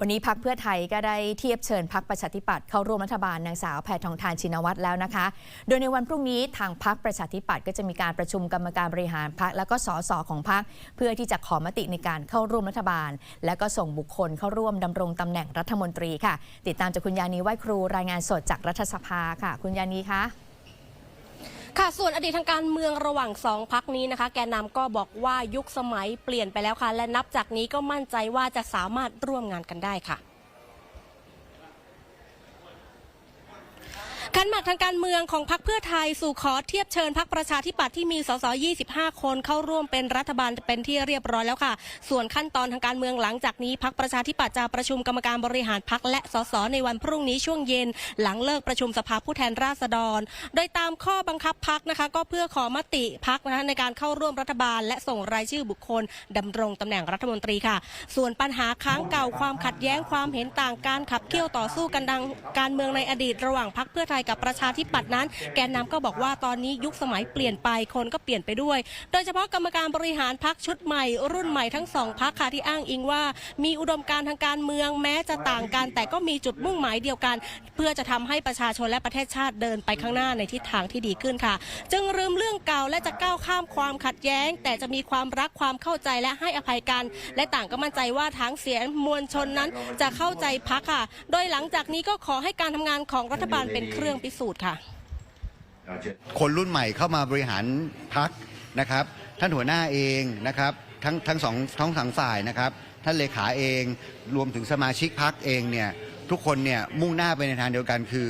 วันนี้พักเพื่อไทยก็ได้เทียบเชิญพักประชาธิปัตย์เข้าร่วมรัฐบาลนางสาวแพทองทานชินวัตรแล้วนะคะ โดยในวันพรุ่งนี้ทางพักประชาธิปัตย์ก็จะมีการประชุมกรรมการบริหารพักและก็สสของพักเพื่อที่จะขอมติในการเข้าร่วมรัฐบาล และก็ส่งบุคคลเข้าร่วมดำรงตำแหน่งรัฐมนตรีค่ะ ติดตามจากคุณยานีไหวครูรายงานสดจากรัฐสภาค่ะ คุณยานีคะ ค่ะส่วนอดีตทางการเมืองระหว่างสองพักนี้นะคะ แกนนำก็บอกว่ายุคสมัยเปลี่ยนไปแล้วค่ะ และนับจากนี้ก็มั่นใจว่าจะสามารถร่วมงานกันได้ค่ะ ขันหมากทางการเมืองของพรรคเพื่อไทยสู่ขอเทียบเชิญพรรคประชาธิปัตย์ที่มีสส25 คนเข้าร่วมเป็นรัฐบาลเป็นที่เรียบร้อยแล้วค่ะ ส่วนขั้นตอนทางการเมืองหลังจากนี้พรรคประชาธิปัตย์จะประชุมกรรมการบริหารพรรคและสสในวันพรุ่งนี้ช่วงเย็น หลังเลิกประชุมสภาผู้แทนราษฎร โดยตามข้อบังคับพรรคนะคะ ก็เพื่อขอมติพรรคนะคะในการเข้าร่วมรัฐบาล และส่งรายชื่อบุคคลดำรงตำแหน่งรัฐมนตรีค่ะ ส่วนปัญหาค้างเก่าความขัดแย้งความเห็นต่างการขับเคี่ยวต่อสู้กันดังการเมืองในอดีตระหว่างพรรคเพื่อไทยกับประชาธิปัตย์นั้น แกนนำก็บอกว่าตอนนี้ยุคสมัยเปลี่ยนไปคนก็เปลี่ยนไปด้วย โดยเฉพาะกรรมการบริหารพรรคชุดใหม่ รุ่นใหม่ทั้งสองพรรคค่ะที่อ้างอิงว่า มีอุดมการทางการเมืองแม้จะต่างกัน แต่ก็มีจุดมุ่งหมายเดียวกัน เพื่อจะทำให้ประชาชนและประเทศชาติเดินไปข้างหน้าในทิศทางที่ดีขึ้นค่ะ จึงลืมเรื่องเก่าและจะก้าวข้ามความขัดแย้ง แต่จะมีความรักความเข้าใจและให้อภัยกัน และต่างก็มั่นใจว่าทั้งเสียงมวลชนนั้นจะเข้าใจพักค่ะ โดยหลังจากนี้ก็ขอให้การทำงานของรัฐบาลเป็นเครื่องื่องพิสูจน์ค่ะ คนรุ่นใหม่เข้ามาบริหารพักนะครับ ท่านหัวหน้าเองนะครับ ทั้งทั้งสองทั้งสองฝ่ายนะครับ ท่านเลขาเองรวมถึงสมาชิกพักเองเนี่ยทุกคนเนี่ยมุ่งหน้าไปในทางเดียวกันคือ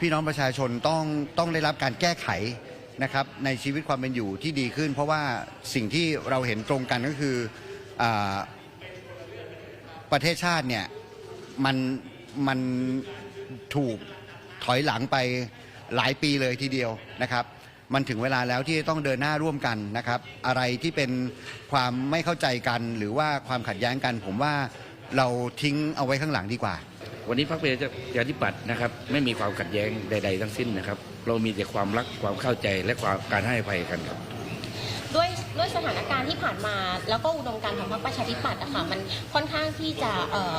พี่น้องประชาชนต้องต้องได้รับการแก้ไขนะครับในชีวิตความเป็นอยู่ที่ดีขึ้น เพราะว่าสิ่งที่เราเห็นตรงกันก็คืออประเทศชาติเนี่ยมันมันถูก ถอยหลังไปหลายปีเลยทีเดียวนะครับ มันถึงเวลาแล้วที่จะต้องเดินหน้าร่วมกันนะครับ อะไรที่เป็นความไม่เข้าใจกันหรือว่าความขัดแย้งกัน ผมว่าเราทิ้งเอาไว้ข้างหลังดีกว่า วันนี้พรรคประชาธิปัตย์นะครับไม่มีความขัดแย้งใด ๆ ทั้งสิ้นนะครับ เรามีแต่ความรักความเข้าใจและความการให้อภัยกันครับ ด้วยด้วยสถานการณ์ที่ผ่านมา แล้วก็อุดมการณ์ของพรรคประชาธิปัตย์อะค่ะมันค่อนข้างที่จะเอ่อ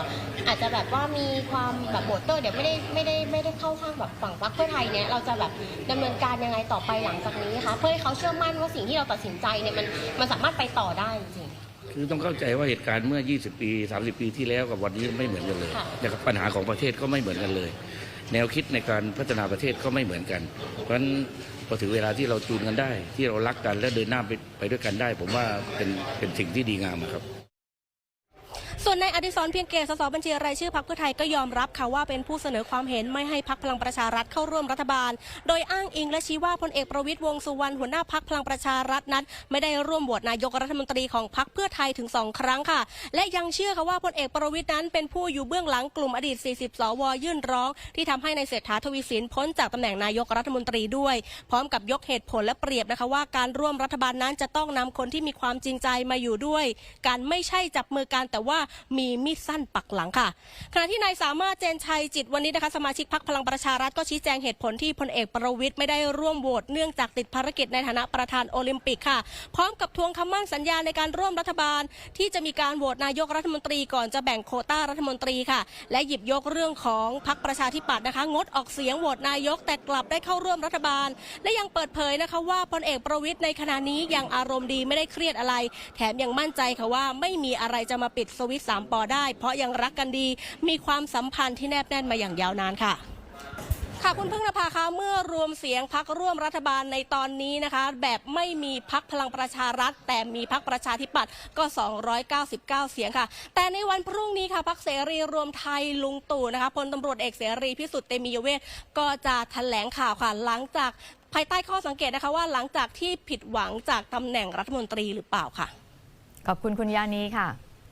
อาจจะแบบว่ามีความแบบโบเตอร์เดี๋ยวไม่ได้ไม่ได้ไม่ได้เข้าข้างแบบฝั่งพรรคเพื่อไทยเนี่ยเราจะแบบดำเนินการยังไงต่อไปหลังจากนี้คะเพื่อให้เขาเชื่อมั่นว่าสิ่งที่เราตัดสินใจเนี่ยมันมันสามารถไปต่อได้จริงคือต้องเข้าใจว่าเหตุการณ์เมื่อ 20 ปี 30 ปีที่แล้วกับวันนี้ไม่เหมือนกันเลยค่ะ นะครับปัญหาของประเทศก็ไม่เหมือนกันเลย แนวคิดในการพัฒนาประเทศก็ไม่เหมือนกัน เพราะฉะนั้นพอถึงเวลาที่เราจูนกันได้ ที่เรารักกันและเดินหน้าไปไปด้วยกันได้ ผมว่าเป็นเป็นสิ่งที่ดีงามครับ ส่วนนายอดิศรเพียงเกตสสบัญชีรายชื่อพรรคเพื่อไทยก็ยอมรับค่ะว่าเป็นผู้เสนอความเห็นไม่ให้พรรคพลังประชารัฐเข้าร่วมรัฐบาล โดยอ้างอิงและชี้ว่าพลเอกประวิตยวงสุวรรณหัวหน้าพรรคพลังประชารัฐนั้น ไม่ได้ร่วมโหวตนายกรัฐมนตรีของพรรคเพื่อไทยถึงสองครั้งค่ะ และยังเชื่อค่ะว่าพลเอกประวิตยนั้นเป็นผู้อยู่เบื้องหลังกลุ่มอดีต 40 สวยื่นร้อง ที่ทำให้ในเศรษฐาทวีสินพ้นจากตำแหน่งนายกรัฐมนตรีด้วย พร้อมกับยกเหตุผลและเปรียบนะคะว่าการร่วมรัฐบาลนั้นจะต้องนำคนที่มีความจริงใจมาอยู่ด้วย การไม่ใช่จับมือกันแต่ว่ามีมีดสั้นปักหลังค่ะ ขณะที่นายสามารถเจนชัยจิตวันนี้นะคะสมาชิกพรรคพลังประชารัฐก็ชี้แจงเหตุผลที่พลเอกประวิตยไม่ได้ร่วมโหวตเนื่องจากติดภารกิจในฐานะประธานโอลิมปิกค่ะ พร้อมกับทวงคำมั่นสัญญาในการร่วมรัฐบาล ที่จะมีการโหวตนายกรัฐมนตรีก่อนจะแบ่งโควต้ารัฐมนตรีค่ะ และหยิบยกเรื่องของพรรคประชาธิปัตย์นะคะ งดออกเสียงโหวตนายกแต่กลับได้เข้าร่วมรัฐบาล และยังเปิดเผยนะคะว่าพลเอกประวิตยในขณะนี้ยังอารมณ์ดีไม่ได้เครียดอะไร แถมยังมั่นใจค่ะว่าไม่มีอะไรจะมาปิดสวิตช์สามปอได้ เพราะยังรักกันดี มีความสัมพันธ์ที่แนบแน่นมาอย่างยาวนานค่ะค่ะคุณพึ่งนภาคะเมื่อรวมเสียงพักร่วมรัฐบาลในตอนนี้นะคะ แบบไม่มีพักพลังประชารัฐ แต่มีพักประชาธิปัตย์ก็ 299 เสียงค่ะ แต่ในวันพรุ่งนี้ค่ะพักเสรีรวมไทยลุงตู่นะคะพลตำรวจเอกเสรีพิสุทธิ์เตมียเวทก็จะแถลงข่าวค่ะหลังจากภายใต้ข้อสังเกตนะคะว่าหลังจากที่ผิดหวังจากตำแหน่งรัฐมนตรีหรือเปล่าค่ะ ขอบคุณคุณยานีค่ะ